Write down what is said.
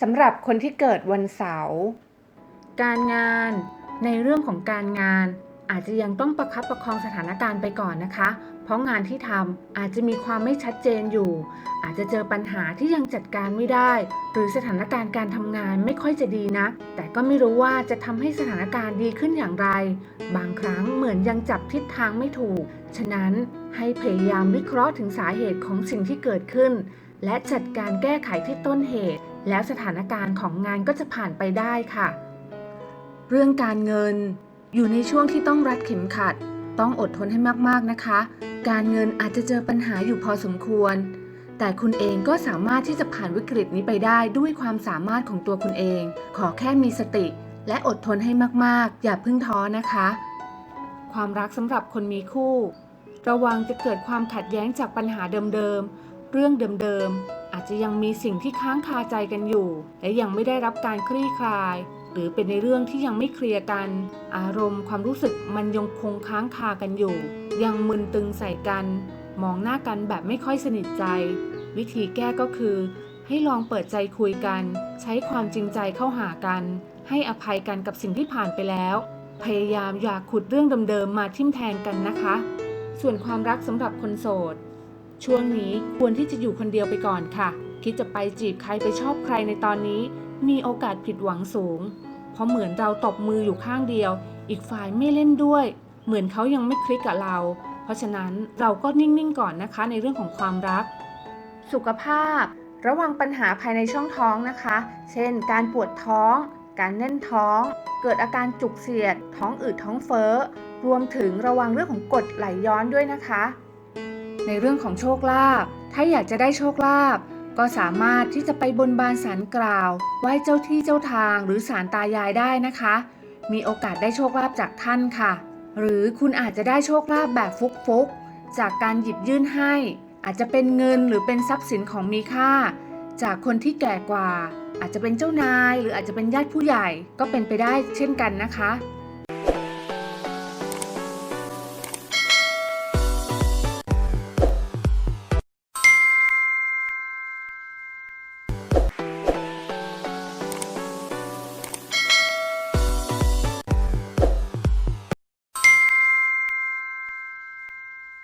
สำหรับคนที่เกิดวันเสาร์ การงาน ในเรื่องของการงาน อาจจะยังต้องประคับประคองสถานการณ์ไปก่อนนะคะ เพราะงานที่ทำอาจจะมีความไม่ชัดเจนอยู่ อาจจะเจอปัญหาที่ยังจัดการไม่ได้ หรือสถานการณ์การทำงานไม่ค่อยจะดีนักแต่ก็ไม่รู้ว่าจะทำให้สถานการณ์ดีขึ้นอย่างไร บางครั้งเหมือนยังจับทิศทางไม่ถูก ฉะนั้นให้พยายามวิเคราะห์ถึงสาเหตุของสิ่งที่เกิดขึ้น และจัดการแก้ไขที่ต้นเหตุ แล้วสถานการณ์ของงานก็จะผ่านไปได้ค่ะ เรื่องการเงิน อยู่ในช่วงที่ต้องรัดเข็มขัด ต้องอดทนให้มากๆนะคะ การเงินอาจจะเจอปัญหาอยู่พอสมควร แต่คุณเองก็สามารถที่จะผ่านวิกฤตนี้ไปได้ด้วยความสามารถของตัวคุณเอง ขอแค่มีสติ และอดทนให้มากๆ อย่าเพิ่งท้อนะคะ ความรักสำหรับคนมีคู่ ระวังจะเกิดความขัดแย้งจากปัญหาเดิมๆเรื่องเดิมๆ จะยังมีสิ่งที่ค้างคาใจกันอยู่ และยังไม่ได้รับการคลี่คลาย หรือเป็นในเรื่องที่ยังไม่เคลียร์กัน อารมณ์ความรู้สึกมันยังคงค้างคากันอยู่ ยังมึนตึงใส่กัน มองหน้ากันแบบไม่ค่อยสนิทใจ วิธีแก้ก็คือ ให้ลองเปิดใจคุยกัน ใช้ความจริงใจเข้าหากัน ให้อภัยกันกับสิ่งที่ผ่านไปแล้ว พยายามอย่าขุดเรื่องเดิมๆมาทิ่มแทงกันนะคะ ส่วนความรักสำหรับคนโสด ช่วงนี้ควรที่จะอยู่คนเดียวไปก่อนค่ะ คิดจะไปจีบใครไปชอบใครในตอนนี้ มีโอกาสผิดหวังสูง เพราะเหมือนเราตบมืออยู่ข้างเดียว อีกฝ่ายไม่เล่นด้วย เหมือนเขายังไม่คลิกกับเรา เพราะฉะนั้นเราก็นิ่งๆก่อนนะคะในเรื่องของความรัก สุขภาพ ระวังปัญหาภายในช่องท้องนะคะ เช่น การปวดท้อง การแน่นท้อง เกิดอาการจุกเสียด ท้องอืดท้องเฟ้อ รวมถึงระวังเรื่องของกรดไหลย้อนด้วยนะคะ ในเรื่องของโชคลาภถ้าอยากจะได้โชคลาภก็สามารถที่จะไปบนบานสารกล่าวไหว้เจ้าที่เจ้าทางหรือสารตายายได้นะคะ มีโอกาสได้โชคลาภจากท่านค่ะ หรือคุณอาจจะได้โชคลาภแบบฟุกๆ จากการหยิบยื่นให้ อาจจะเป็นเงินหรือเป็นทรัพย์สินของมีค่า จากคนที่แก่กว่า อาจจะเป็นเจ้านาย หรืออาจจะเป็นญาติผู้ใหญ่ก็เป็นไปได้เช่นกันนะคะ